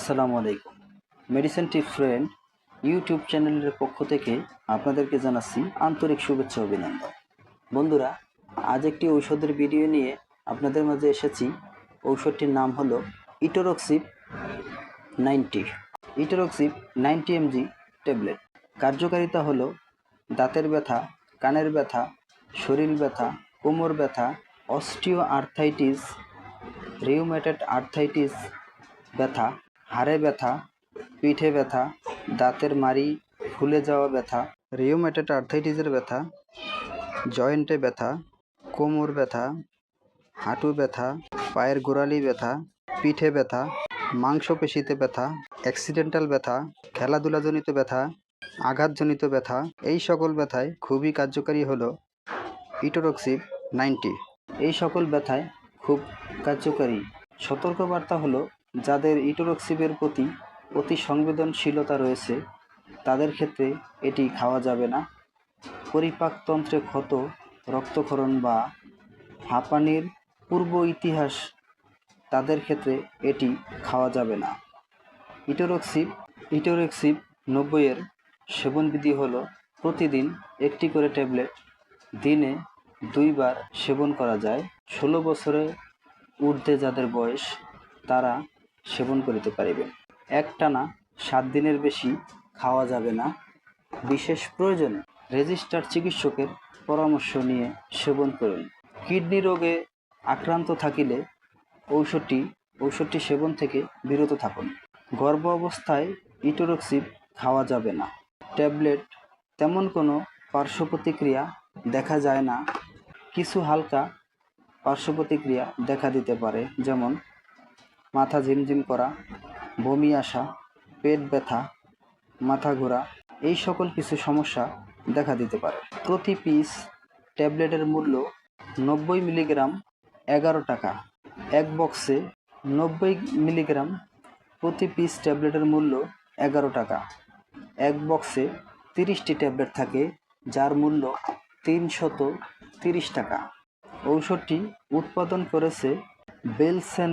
আসসালামু আলাইকুম। মেডিসিন টিপ friend YouTube চ্যানেলের পক্ষ থেকে আপনাদেরকে জানাচ্ছি আন্তরিক শুভেচ্ছা অভিনন্দন। বন্ধুরা, আজ একটি ঔষধের ভিডিও নিয়ে আপনাদের মাঝে এসেছি। ঔষধটির নাম হলো etoricoxib ninety. Etoricoxib ninety mg tablet. কার্যকারিতা হলো দাঁতের ব্যথা, কানের ব্যথা, শরীর ব্যথা, কোমর ব্যথা অস্টিও আর্থাইটিস রিউমেটেড আর্থাইটিস ব্যথা হাড়ে ব্যথা, পিঠে ব্যথা, দাঁতের মারি ফুলে যাওয়া ব্যথা রিউমেটেড আর্থাইটিসের ব্যথা জয়েন্টে ব্যথা, কোমর ব্যথা, হাঁটু ব্যথা, পায়ের গোড়ালি ব্যথা, পিঠে ব্যথা, মাংসপেশিতে ব্যথা অ্যাক্সিডেন্টাল ব্যথা, খেলাধুলাজনিত ব্যথা, আঘাতজনিত ব্যথা, এই সকল ব্যথায় খুবই কার্যকারী হলো ইটোরক্সিপ নাইনটি। এই সকল ব্যথায় খুব কার্যকারী। সতর্কবার্তা হলো যাদের ইটোরক্সিপের প্রতি অতি সংবেদনশীলতা রয়েছে, তাদের ক্ষেত্রে এটি খাওয়া যাবে না। পরিপাকতন্ত্রে ক্ষত, রক্তক্ষরণ বা হাঁপানির পূর্ব ইতিহাস, তাদের ক্ষেত্রে এটি খাওয়া যাবে না। ইটোরক্সিপ ইটোরক্সিপ নব্বইয়ের সেবনবিধি হল প্রতিদিন একটি করে ট্যাবলেট দিনে দুইবার সেবন করা যায়। ষোলো বছরে ঊর্ধ্বে যাদের বয়স, তারা সেবন করিতে পারিবে। একটানা সাত দিনের বেশি খাওয়া যাবে না। বিশেষ প্রয়োজনে রেজিস্টার চিকিৎসকের পরামর্শ নিয়ে সেবন করুন। কিডনি রোগে আক্রান্ত থাকিলে ঔষধটি ঔষধটি সেবন থেকে বিরত থাকুন। গর্ভ অবস্থায় ইটোরক্সিপ খাওয়া যাবে না। ট্যাবলেট, তেমন কোনো পার্শ্ব প্রতিক্রিয়া দেখা যায় না। কিছু হালকা পার্শ্ব প্রতিক্রিয়া দেখা দিতে পারে, যেমন মাথা ঝিমঝিম করা, বমি আসা, পেট ব্যথা, মাথা ঘোরা, এই সকল কিছু সমস্যা দেখা দিতে পারে। প্রতি পিস ট্যাবলেটের মূল্য নব্বই মিলিগ্রাম এগারো টাকা। এক বক্সে নব্বই মিলিগ্রাম প্রতি পিস ট্যাবলেটের মূল্য এগারো টাকা। এক বক্সে তিরিশটি ট্যাবলেট থাকে, যার মূল্য তিনশত তিরিশ টাকা। ঔষধটি উৎপাদন করেছে বেলসেন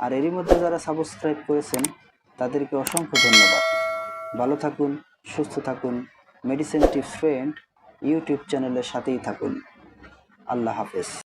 আর এরই মধ্যে যারা সাবস্ক্রাইব করেছেন, তাদেরকে অসংখ্য ধন্যবাদ। ভালো থাকুন, সুস্থ থাকুন মেডিসিন টিপস ফ্রেন্ড ইউটিউব চ্যানেলের সাথেই থাকুন। আল্লাহ হাফেজ।